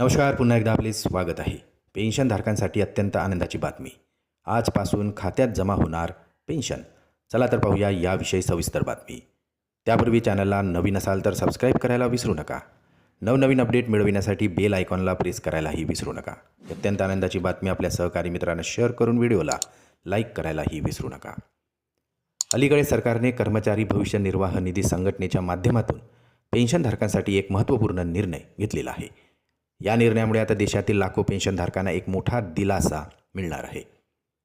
नमस्कार पुन्हा एकदा आपले स्वागत आहे. पेन्शनधारकांसाठी अत्यंत आनंदाची बातमी. आजपासून खात्यात जमा होणार पेन्शन. चला तर पाहूया याविषयी सविस्तर बातमी. त्यापूर्वी चॅनलला नवीन असाल तर सबस्क्राईब करायला विसरू नका. नवनवीन अपडेट मिळविण्यासाठी बेल आयकॉनला प्रेस करायलाही विसरू नका. अत्यंत आनंदाची बातमी आपल्या सहकारी मित्रांना शेअर करून व्हिडिओला लाईक करायलाही विसरू नका. अलीकडे सरकारने कर्मचारी भविष्य निर्वाह निधी संघटनेच्या माध्यमातून पेन्शनधारकांसाठी एक महत्त्वपूर्ण निर्णय घेतलेला आहे. या निर्णयामुळे आता देशातील लाखो पेन्शनधारकांना एक मोठा दिलासा मिळणार आहे.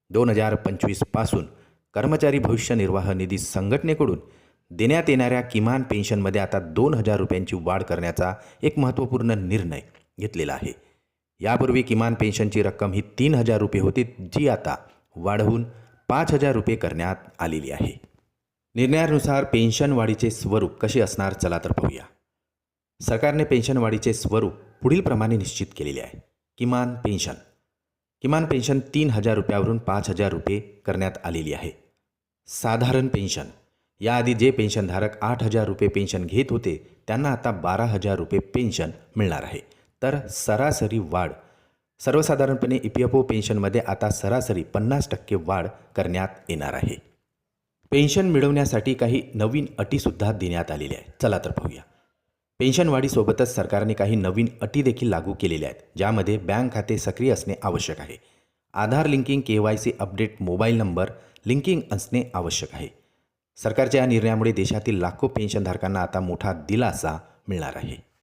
दोन हजार पंचवीसपासून कर्मचारी भविष्य निर्वाह निधी संघटनेकडून देण्यात येणाऱ्या किमान पेन्शनमध्ये आता दोन हजार रुपयांची वाढ करण्याचा एक महत्त्वपूर्ण निर्णय घेतलेला आहे. यापूर्वी किमान पेन्शनची रक्कम ही तीन हजार रुपये होती जी आता वाढवून पाच हजार रुपये करण्यात आलेली आहे. निर्णयानुसार पेन्शन वाढीचे स्वरूप कसे असणार चला तर पाहूया. सरकारने पेन्शन वाढीचे स्वरूप पुढील प्रमाणे निश्चित केलेले आहे. किमान पेन्शन. किमान पेन्शन तीन हजार रुपयावरून पाच हजार रुपये करण्यात आलेली आहे. साधारण पेन्शन. याआधी जे पेन्शनधारक आठ हजार रुपये पेन्शन घेत होते त्यांना आता बारा हजार रुपये पेन्शन मिळणार आहे. तर सरासरी वाढ. सर्वसाधारणपणे ई पी एफ ओ पेन्शनमध्ये आता सरासरी पन्नास टक्के वाढ करण्यात येणार आहे. पेन्शन मिळवण्यासाठी काही नवीन अटीसुद्धा देण्यात आलेल्या आहेत. चला तर पाहूया. पेन्शनवाढीसोबतच सरकारने काही नवीन अटी देखील लागू केलेल्या आहेत ज्यामध्ये बँक खाते सक्रिय असणे आवश्यक आहे. Aadhaar linking K Y C update mobile number linking असणे आवश्यक आहे. सरकारच्या या निर्णयामुळे देशातील लाखो पेन्शनधारकांना आता मोठा दिलासा मिळणार आहे.